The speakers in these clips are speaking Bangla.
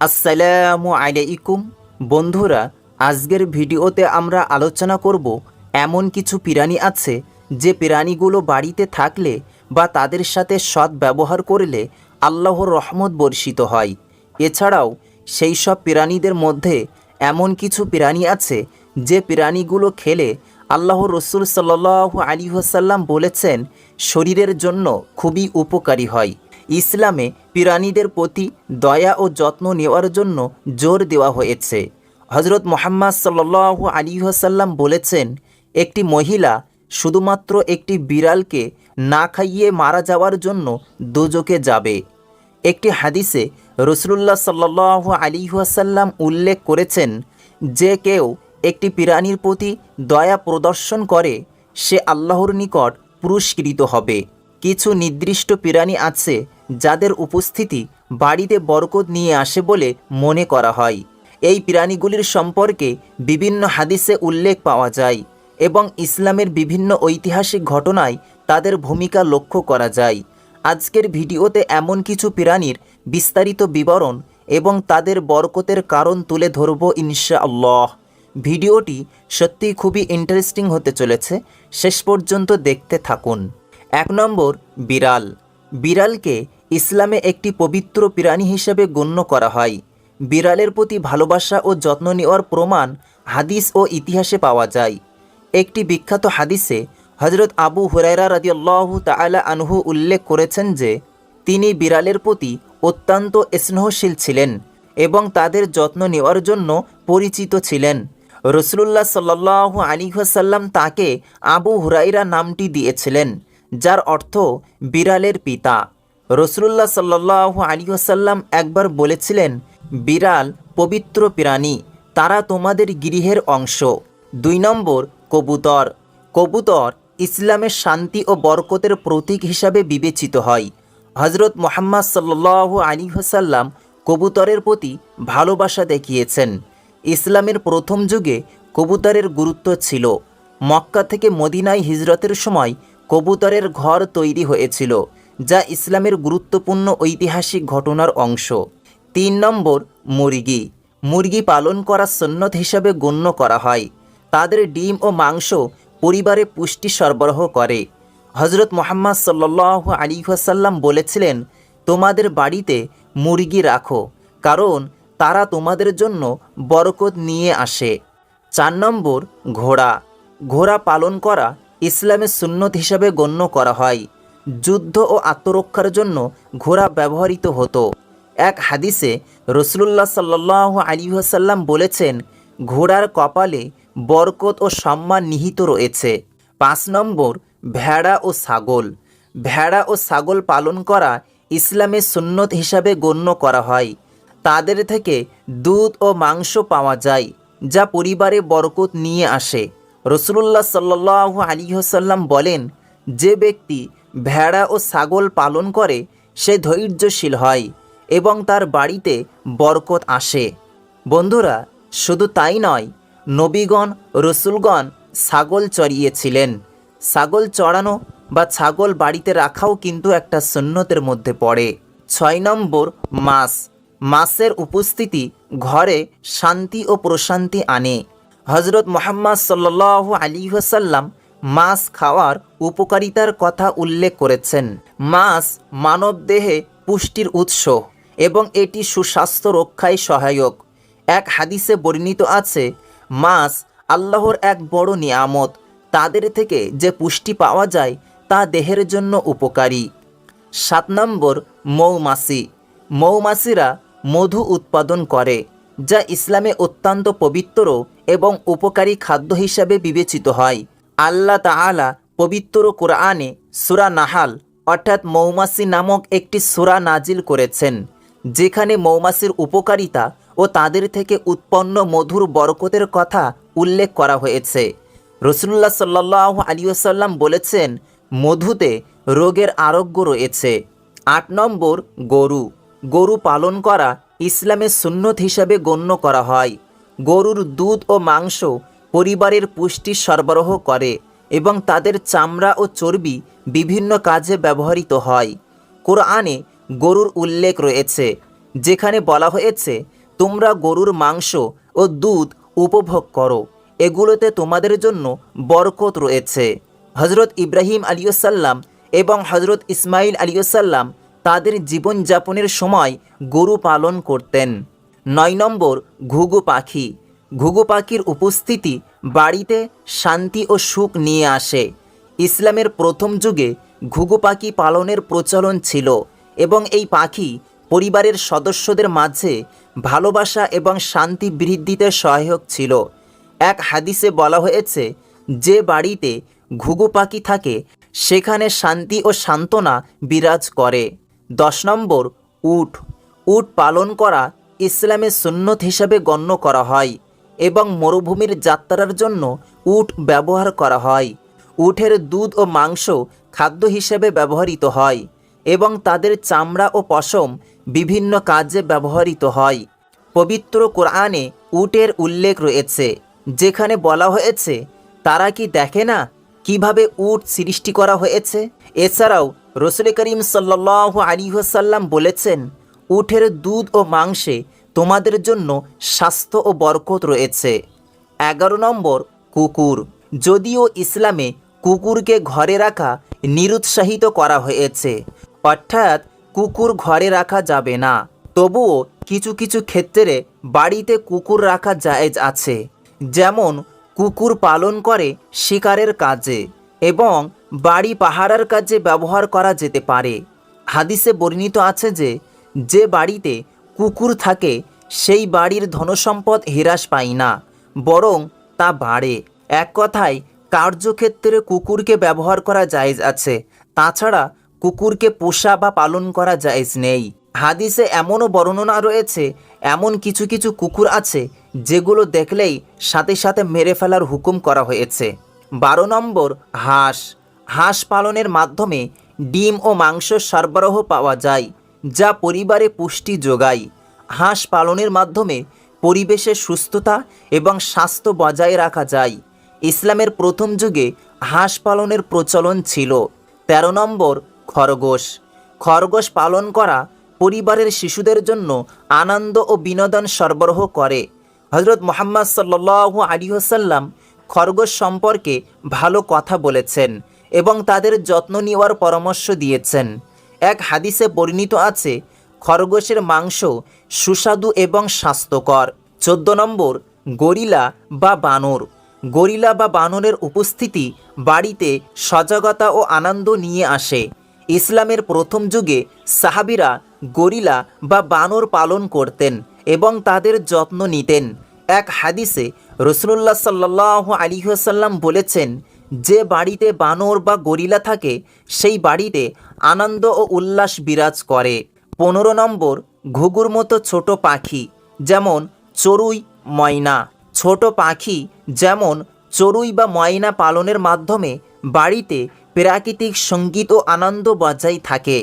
আসসালামু আলাইকুম। বন্ধুরা, আজকের ভিডিওতে আমরা আলোচনা করব এমন কিছু প্রাণী আছে যে প্রাণীগুলো বাড়িতে থাকলে বা তাদের সাথে সৎ ব্যবহার করলে আল্লাহর রহমত বর্ষিত হয়। এছাড়াও, সেই সব প্রাণীদের মধ্যে এমন কিছু প্রাণী আছে যে প্রাণীগুলো খেলে আল্লাহ রসুল সাল্লাহ আলী হাসাল্লাম বলেছেন, শরীরের জন্য খুবই উপকারী হয়। ইসলামে প্রাণীদের প্রতি দয়া ও যত্ন নেওয়ার জন্য জোর দেওয়া হয়েছে। হজরত মোহাম্মদ সাল্লাহ আলী হাসাল্লাম বলেছেন, একটি মহিলা শুধুমাত্র একটি বিড়ালকে না খাইয়ে মারা যাওয়ার জন্য দুজকে যাবে। একটি হাদিসে রসুল্লাহ সাল্লাহ আলী ওয়াসাল্লাম উল্লেখ করেছেন, যে কেউ একটি প্রাণীর প্রতি দয়া প্রদর্শন করে, সে আল্লাহর নিকট পুরস্কৃত হবে। কিছু নির্দিষ্ট প্রাণী আছে যাদের উপস্থিতি বাড়িতে বরকত নিয়ে আসে বলে মনে করা হয়। এই প্রাণীগুলির সম্পর্কে বিভিন্ন হাদিসে উল্লেখ পাওয়া যায় এবং ইসলামের বিভিন্ন ঐতিহাসিক ঘটনায় তাদের ভূমিকা লক্ষ্য করা যায়। আজকের ভিডিওতে এমন কিছু প্রাণীর বিস্তারিত বিবরণ এবং তাদের বরকতের কারণ তুলে ধরব ইনশাআল্লাহ। ভিডিওটি সত্যিই খুবই ইন্টারেস্টিং হতে চলেছে। শেষ পর্যন্ত দেখতে থাকুন। এক নম্বর, বিড়াল। বিড়ালকে ইসলামে একটি পবিত্র প্রাণী হিসেবে গণ্য করা হয়। বিড়ালের প্রতি ভালোবাসা ও যত্ন নেওয়ার প্রমাণ হাদিস ও ইতিহাসে পাওয়া যায়। একটি বিখ্যাত হাদিসে হজরত আবু হুরাইরা রাদিয়াল্লাহু তাআলা আনহু উল্লেখ করেছেন যে, তিনি বিড়ালের প্রতি অত্যন্ত স্নেহশীল ছিলেন এবং তাদের যত্ন নেওয়ার জন্য পরিচিত ছিলেন। রসুল্লাহ সাল্লাহ আলী সাল্লাম তাকে আবু হুরাইরা নামটি দিয়েছিলেন, যার অর্থ বিড়ালের পিতা। রসুল্লাহ সাল্লাহ আলী সাল্লাম একবার বলেছিলেন, বিড়াল পবিত্র প্রাণী, তারা তোমাদের গৃহের অংশ। দুই নম্বর, কবুতর। কবুতর ইসলামের শান্তি ও বরকতের প্রতীক হিসাবে বিবেচিত হয়। হজরত মোহাম্মদ সাল্লাহ আলী হাসাল্লাম কবুতরের প্রতি ভালোবাসা দেখিয়েছেন। ইসলামের প্রথম যুগে কবুতরের গুরুত্ব ছিল। মক্কা থেকে মদিনায় হিজরতের সময় কবুতরের ঘর তৈরি হয়েছিল। যা ইসলামের গুরুত্বপূর্ণ ঐতিহাসিক ঘটনার অংশ। তিন নম্বর, মুরগি। মুরগি পালন করা সন্ন্যত হিসাবে গণ্য করা হয়। তাদের ডিম ও মাংস পরিবারে পুষ্টি সরবরাহ করে। হজরত মোহাম্মদ সাল্লাহ আলী বলেছিলেন, তোমাদের বাড়িতে মুরগি রাখো, কারণ তারা তোমাদের জন্য বরকত নিয়ে আসে। চার নম্বর, ঘোড়া। ঘোড়া পালন করা ইসলামের সুন্নত হিসাবে গণ্য করা হয়। যুদ্ধ ও আত্মরক্ষার জন্য ঘোড়া ব্যবহৃত হতো। এক হাদিসে রসুল্লাহ সাল্লাহ আলী সাল্লাম বলেছেন, ঘোড়ার কপালে বরকত ও সম্মান নিহিত রয়েছে। পাঁচ নম্বর, ভেড়া ও ছাগল। ভেড়া ও ছাগল পালন করা ইসলামের সুন্নত হিসাবে গণ্য করা হয়। তাদের থেকে দুধ ও মাংস পাওয়া যায়, যা পরিবারে বরকত নিয়ে আসে। রসুল্লাহ সাল্লাহ আলী সাল্লাম বলেন, যে ব্যক্তি ভেড়া ও ছাগল পালন করে, সে ধৈর্যশীল হয় এবং তার বাড়িতে বরকত আসে। বন্ধুরা, শুধু তাই নয়, নবীগণ, রসুলগণ ছাগল চড়িয়েছিলেন। ছাগল চড়ানো বা ছাগল বাড়িতে রাখাও কিন্তু একটা সুন্নতের মধ্যে পড়ে। ছয় নম্বর মাস মাসের উপস্থিতি ঘরে শান্তি ও প্রশান্তি আনে। হজরত মোহাম্মদ সাল্লাহ আলী ওসাল্লাম মাছ খাওয়ার উপকারিতার কথা উল্লেখ করেছেন। মাছ মানব দেহে পুষ্টির উৎস এবং এটি সুস্বাস্থ্য রক্ষায় সহায়ক। এক হাদিসে বর্ণিত আছে, মাছ আল্লাহর এক বড় নিয়ামত। তাদের থেকে যে পুষ্টি পাওয়া যায় তা দেহের জন্য উপকারী। সাত নম্বর, মৌমাছি। মৌমাছিরা মধু উৎপাদন করে, যা ইসলামে অত্যন্ত পবিত্র এবং উপকারী খাদ্য হিসাবে বিবেচিত হয়। আল্লাহ তাআলা পবিত্র কোরআনে সুরা নাহাল অর্থাৎ মৌমাছি নামক একটি সুরা নাজিল করেছেন, যেখানে মৌমাছির উপকারিতা ও তাদের থেকে উৎপন্ন মধুর বরকতের কথা উল্লেখ করা হয়েছে। রসুল্লাহ সাল্লাহ আলিয়াল্লাম বলেছেন, মধুতে রোগের আরোগ্য রয়েছে। আট নম্বর, গরু। গরু পালন করা ইসলামের সুন্নত হিসাবে গণ্য করা হয়। গরুর দুধ ও মাংস পরিবারের পুষ্টি সরবরাহ করে এবং তাদের চামড়া ও চর্বি বিভিন্ন কাজে ব্যবহৃত হয়। কোরআনে গরুর উল্লেখ রয়েছে, যেখানে বলা হয়েছে, তোমরা গরুর মাংস ও দুধ উপভোগ করো, এগুলোতে তোমাদের জন্য বরকত রয়েছে। হজরত ইব্রাহিম আলিয়াল্লাম এবং হজরত ইসমাইল আলিয়াল্লাম তাদের জীবনযাপনের সময় গরু পালন করতেন। নয় নম্বর, ঘুঘু পাখি। ঘুঘু পাখির উপস্থিতি বাড়িতে শান্তি ও সুখ নিয়ে আসে। ইসলামের প্রথম যুগে ঘুঘু পাখি পালনের প্রচলন ছিল এবং এই পাখি পরিবারের সদস্যদের মাঝে ভালোবাসা এবং শান্তি বৃদ্ধিতে সহায়ক ছিল। এক হাদিসে বলা হয়েছে, যে বাড়িতে ঘুঘু পাখি থাকে, সেখানে শান্তি ও সান্ত্বনা বিরাজ করে। দশ নম্বর, উট। উট পালন করা ইসলামের সুন্নত হিসাবে গণ্য করা হয়। এবং মরুভূমির যাত্রার জন্য উট ব্যবহার করা হয়। উটের দুধ ও মাংস খাদ্য হিসেবে ব্যবহৃত হয় এবং তাদের চামড়া ও পশম বিভিন্ন কাজে ব্যবহৃত হয়। পবিত্র কোরআনে উটের উল্লেখ রয়েছে, যেখানে বলা হয়েছে, তারা কি দেখে না কীভাবে উট সৃষ্টি করা হয়েছে? এছাড়াও রসুল করিম সাল্লাহ আলিহাসাল্লাম বলেছেন, উটের দুধ ও মাংসে তোমাদের জন্য স্বাস্থ্য ও বরকত রয়েছে। এগারো নম্বর, কুকুর। যদিও ইসলামে কুকুরকে ঘরে রাখা নিরুৎসাহিত করা হয়েছে, অর্থাৎ কুকুর ঘরে রাখা যাবে না। তবুও কিছু কিছু ক্ষেত্রে বাড়িতে কুকুর রাখা জায়েজ আছে, যেমন কুকুর পালন করে শিকারের কাজে এবং বাড়ি পাহারার কাজে ব্যবহার করা যেতে পারে। হাদিসে বর্ণিত আছে যে যে বাড়িতে কুকুর থাকে, সেই বাড়ির ধনসম্পদ হ্রাস পায় না, বরং তা বাড়ে। এক কথায়, কার্যক্ষেত্রে কুকুরকে ব্যবহার করা জায়েজ আছে, তাছাড়া কুকুরকে পোষা বা পালন করা জায়েজ নেই। হাদিসে এমনও বর্ণনা রয়েছে, এমন কিছু কিছু কুকুর আছে, যেগুলো দেখলেই সাথে সাথে মেরে ফেলার হুকুম করা হয়েছে। বারো নম্বর, হাঁস। হাঁস পালনের মাধ্যমে ডিম ও মাংস সরবরাহ পাওয়া যায় যা পরিবারে পুষ্টি যোগায়। হাঁস পালনের মাধ্যমে পরিবেশের সুস্থতা এবং স্বাস্থ্য বজায় রাখা যায়। ইসলামের প্রথম যুগে হাঁস পালনের প্রচলন ছিল। ১৩ নম্বর, খরগোশ। খরগোশ পালন করা পরিবারের শিশুদের জন্য আনন্দ ও বিনোদন সরবরাহ করে। হজরত মোহাম্মদ সাল্লু আলী হোসাল্লাম খরগোশ সম্পর্কে ভালো কথা বলেছেন এবং তাদের যত্ন নেওয়ার পরামর্শ দিয়েছেন। এক হাদিসে পরিণত আছে, খরগোশের মাংস সুস্বাদু এবং স্বাস্থ্যকর। চোদ্দ নম্বর, গরিলা বা বানর। গরিলা বা বানরের উপস্থিতি বাড়িতে সজাগতা ও আনন্দ নিয়ে আসে। ইসলামের প্রথম যুগে সাহাবিরা গরিলা বা বানর পালন করতেন এবং তাদের যত্ন নিতেন। এক হাদিসে রসুল্লাহ সাল্লাহ আলিহাসাল্লাম বলেছেন যে বাড়িতে বানর বা গরিলা থাকে, সেই বাড়িতে আনন্দ ও উল্লাস বিরাজ করে। পনেরো নম্বর, ঘুঘুর মতো ছোট পাখি, যেমন চড়ুই, ময়না। ছোট পাখি যেমন চড়ুই বা ময়না পালনের মাধ্যমে বাড়িতে প্রাকৃতিক সংগীত ও আনন্দ বজায় থাকে।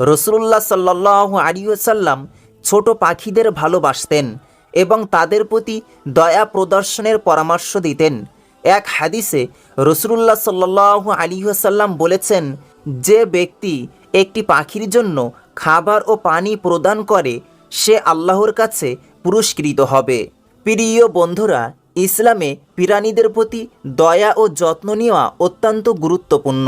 রসুল্লাহ সাল্লাহ আলিয়াল্লাম ছোট পাখিদের ভালোবাসতেন এবং তাদের প্রতি দয়া প্রদর্শনের পরামর্শ দিতেন। এক হাদিসে রসুল্লাহ সাল্লাহ আলিহাসাল্লাম বলেছেন, যে ব্যক্তি একটি পাখির জন্য খাবার ও পানি প্রদান করে, সে আল্লাহর কাছে পুরস্কৃত হবে। প্রিয় বন্ধুরা, ইসলামে পিরানিদের প্রতি দয়া ও যত্ন নেওয়া অত্যন্ত গুরুত্বপূর্ণ।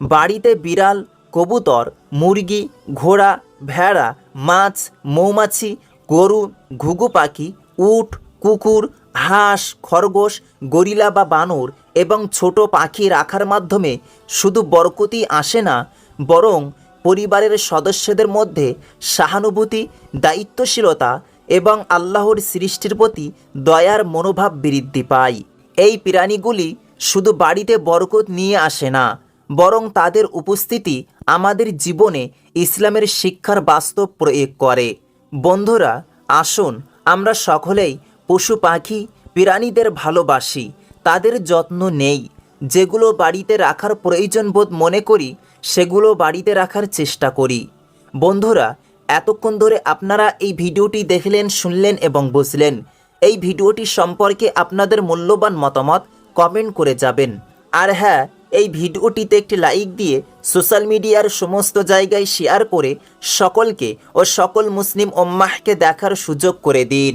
বাড়িতে বিড়াল, কবুতর, মুরগি, ঘোড়া, ভেড়া, মাছ, মৌমাছি, গরু, ঘুঘু পাখি, উট, কুকুর হাঁস, খরগোশ, গরিলা বা বানর এবং ছোট পাখি রাখার মাধ্যমে শুধু বরকতি আসে না, বরং পরিবারের সদস্যদের মধ্যে সহানুভূতি, দায়িত্বশীলতা এবং আল্লাহর সৃষ্টির প্রতি দয়ার মনোভাব বৃদ্ধি পায়। এই প্রাণীগুলি শুধু বাড়িতে বরকত নিয়ে আসে না, বরং তাদের উপস্থিতি আমাদের জীবনে ইসলামের শিক্ষার বাস্তব প্রয়োগ করে। বন্ধুরা, আসুন আমরা সকলেই পশু পাখি, প্রাণীদের ভালোবাসি, তাদের যত্ন নেই। যেগুলো বাড়িতে রাখার প্রয়োজন বোধ মনে করি, সেগুলো বাড়িতে রাখার চেষ্টা করি। বন্ধুরা, এতক্ষণ ধরে আপনারা এই ভিডিওটি দেখলেন, শুনলেন এবং বুঝলেন। এই ভিডিওটি সম্পর্কে আপনাদের মূল্যবান মতামত কমেন্ট করে যাবেন। আর হ্যাঁ এই ভিডিওটিতে একটি লাইক দিয়ে সোশ্যাল মিডিয়ার সমস্ত জায়গায় শেয়ার করে সকলকে ও সকল মুসলিম ওম্মাহকে দেখার সুযোগ করে দিন।